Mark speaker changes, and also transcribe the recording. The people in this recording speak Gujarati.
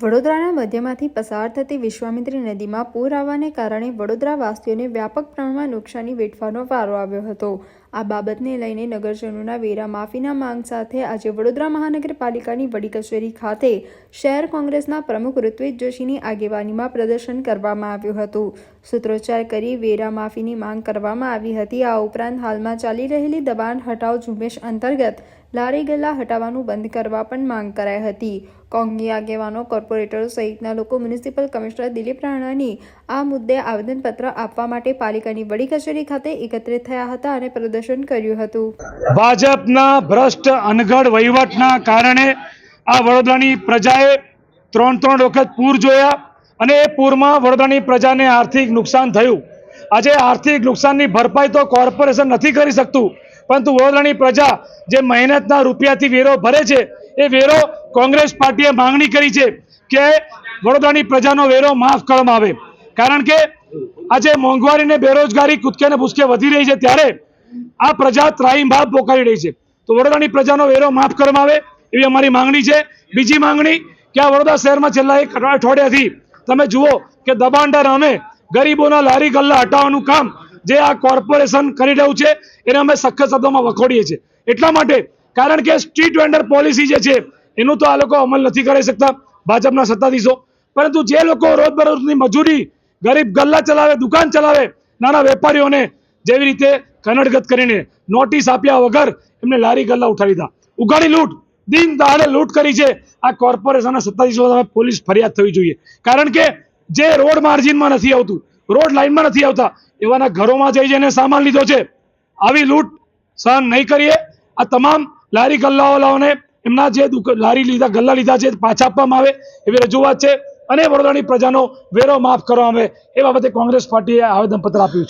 Speaker 1: વડોદરાના મધ્યમાંથી પસાર થતી વિશ્વામિત્રી નદીમાં પૂર આવવાને કારણે વડોદરાવાસીઓને વ્યાપક પ્રમાણમાં નુકસાની વેઠવાનો વારો આવ્યો હતો. આ બાબતને લઈને નગરજનોના વેરા માફીના માંગ સાથે આજે વડોદરા મહાનગરપાલિકાની વડી કચેરી ખાતે શહેર કોંગ્રેસના પ્રમુખ ઋત્વિજ જોશીની આગેવાનીમાં પ્રદર્શન કરવામાં આવ્યું હતું. સૂત્રોચ્ચાર કરી વેરા માફીની માંગ કરવામાં આવી હતી. આ ઉપરાંત હાલમાં ચાલી રહેલી દબાણ હટાવ ઝુંબેશ અંતર્ગત લારી ગલ્લા હટાવવાનું બંધ કરવા પણ માંગ કરાઈ હતી. કોંગી આગેવાનો, કોર્પોરેટરો સહિતના લોકો મ્યુનિસિપલ કમિશનર દિલીપ રાણાની આ મુદ્દે આવેદનપત્ર આપવા માટે પાલિકાની વડી કચેરી ખાતે એકત્રિત થયા હતા અને પ્રદર્શન કર્યું હતું.
Speaker 2: ભાજપના ભ્રષ્ટ અનગઢ વહીવટના કારણે આ વડોદરાની પ્રજાએ ત્રણ ત્રણ વખત પૂર જોયા અને એ પૂરમાં વડોદરાની પ્રજાને આર્થિક નુકસાન થયું. આજે આર્થિક નુકસાનની ભરપાઈ તો કોર્પોરેશન નથી કરી શકતું. પરંતુ વડોદરાની પ્રજા જે મહેનતના રૂપિયાથી વેરો ભરે છે, એ વેરો કોંગ્રેસ પાર્ટીએ માંગણી કરી છે કે વડોદરાની પ્રજાનો વેરો માફ કરવામાં આવે. કારણ કે આજે મોંઘવારી બેરોજગારી કૂદકે ભૂસકે વધી રહી છે ત્યારે આ પ્રજા ત્રાહીમામ પોકારી રહી છે. તો વડોદરાની પ્રજાનો વેરો માફ કરવામાં આવે એવી અમારી માંગણી છે. બીજી માંગણી કે આ વડોદરા શહેરમાં છેલ્લા એક અઠવાડિયાથી તમે જુઓ કે દબાણદાર અમે ગરીબોના લારી ગલ્લા હટાવવાનું કામ જે આ કોર્પોરેશન કરી રહ્યું છે, એને અમે સખત શબ્દોમાં વખોડીએ છીએ. એટલા માટે કારણ કે સ્ટ્રીટ વેન્ડર પોલિસી જે છે, એનું તો આ લોકો અમલ નથી કરી શકતા, ભાજપના સત્તાધીશો. પરંતુ જે લોકો રોજબરોજની મજૂરી, ગરીબ ગલ્લા ચલાવે, દુકાન ચલાવે, નાના વેપારીઓને જેવી રીતે કનડગત કરીને નોટિસ આપ્યા વગર એમને લારી ગલ્લા ઉઠાવી દીધા. ઉઘાડી લૂંટ, દિન દહાડે લૂંટ કરી છે. આ કોર્પોરેશનના સત્તાધીશો પોલીસ ફરિયાદ થવી જોઈએ. કારણ કે જે રોડ માર્જિનમાં નથી આવતું રોડ લાઇનમાં નથી આવતા. એવાના ઘરોમાં જઈ જઈને સામાન લીધો છે. આવી લૂંટ સહન નહીં કરીએ. આ તમામ લારી ગલ્લાવાલાઓને એમના જે લારી લીધા, ગલ્લા લીધા છે, પાછા આપવામાં આવે એવી રજૂઆત છે. અને વડોદરાની પ્રજાનો વેરો માફ કરવામાં આવે. એ બાબતે કોંગ્રેસ પાર્ટીએ આવેદનપત્ર આપ્યું છે.